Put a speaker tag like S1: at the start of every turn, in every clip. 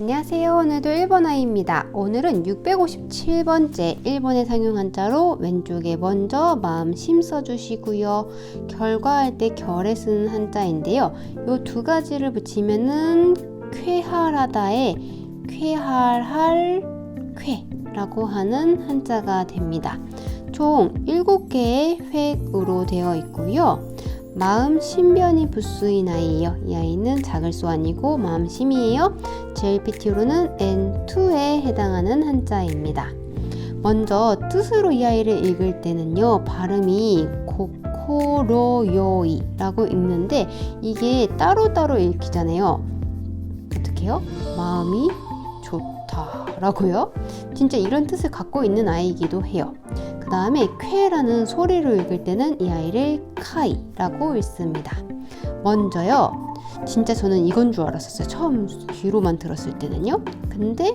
S1: 안녕하세요. 오늘도 일본어입니다. 오늘은 657번째 일본의 상용 한자로 왼쪽에 먼저 마음 심 써주시고요. 결과할 때 결에 쓰는 한자인데요. 이두 가지를 붙이면은 쾌활하다의 쾌활할 쾌라고 하는 한자가 됩니다. 총 7개의 획으로 되어 있고요. 마음 신변이 부수인 아이예요. 이 아이는 수 아니고 마음 심이에요. JPT로는 N2에 해당하는 한자입니다. 먼저 뜻으로 이 아이를 읽을 때는요. 발음이 고코로요이라고 읽는데 이게 따로따로 읽히잖아요. 어떻게 해요? 마음이 좋다라고요. 진짜 이런 뜻을 갖고 있는 아이이기도 해요. 그 다음에 쾌라는 소리로 읽을 때는 이 아이를 카이라고 읽습니다. 먼저요. 진짜 저는 이건 줄 알았었어요. 처음 귀로만 들었을 때는요. 근데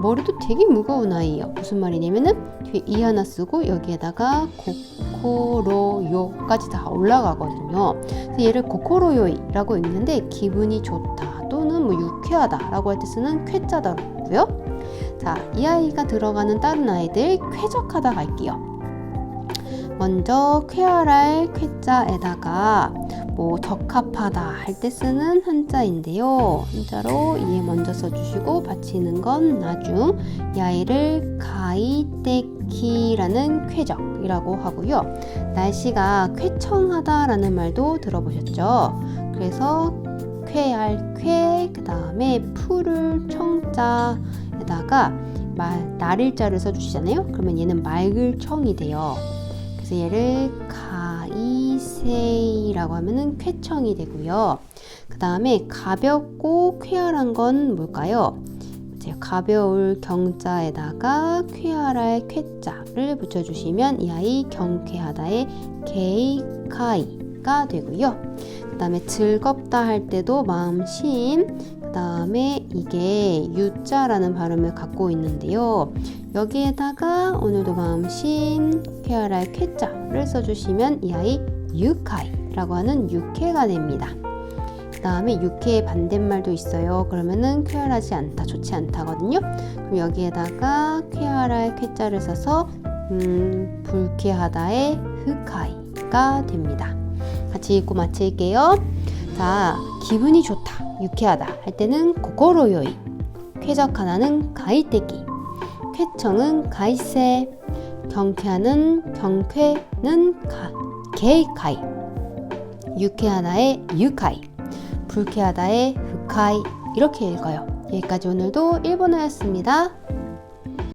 S1: 머리도 되게 무거운 아이예요. 무슨 말이냐면은 뒤에 이 하나 쓰고 여기에다가 고코로요까지 다 올라가거든요. 그래서 얘를 고코로요이라고 읽는데 기분이 좋다 뭐 유쾌하다라고 할 때 쓰는 쾌자더라고요. 자, 이 아이가 들어가는 다른 아이들 쾌적하다 갈게요. 먼저 쾌활할 쾌자에다가 뭐 적합하다 할 때 쓰는 한자인데요. 한자로 이에 먼저 써주시고 받치는 건 나중 이 아이를 가이테키라는 쾌적이라고 하고요. 날씨가 쾌청하다라는 말도 들어보셨죠? 그래서 쾌할 쾌, 그 다음에 푸를 청자에다가 말, 날일자를 써주시잖아요. 그러면 얘는 맑을 청이 돼요. 그래서 얘를 가이세이라고 하면은 쾌청이 되고요. 그 다음에 가볍고 쾌활한 건 뭘까요? 가벼울 경자에다가 쾌활할 쾌자를 붙여주시면 이 아이 경쾌하다의 게이카이가 되고요. 그 다음에 즐겁다 할 때도 마음 심 그 다음에 이게 유자라는 발음을 갖고 있는데요. 여기에다가 오늘도 마음 심 쾌활할 쾌자를 써주시면 이 아이 유카이라고 하는 유쾌가 됩니다. 그 다음에 유쾌의 반대말도 있어요. 그러면은 쾌활하지 않다, 좋지 않다거든요. 그럼 여기에다가 쾌활할 쾌자를 써서 음, 불쾌하다의 흑카이가 됩니다. 같이 읽고 마칠게요. 자, 기분이 좋다, 유쾌하다 할 때는 고코로요이, 쾌적하다는 가이떼기, 쾌청은 가이세, 경쾌하는 경쾌는 가, 게이카이, 유쾌하다의 유카이, 불쾌하다의 흑카이 이렇게 읽어요. 여기까지 오늘도 일본어였습니다.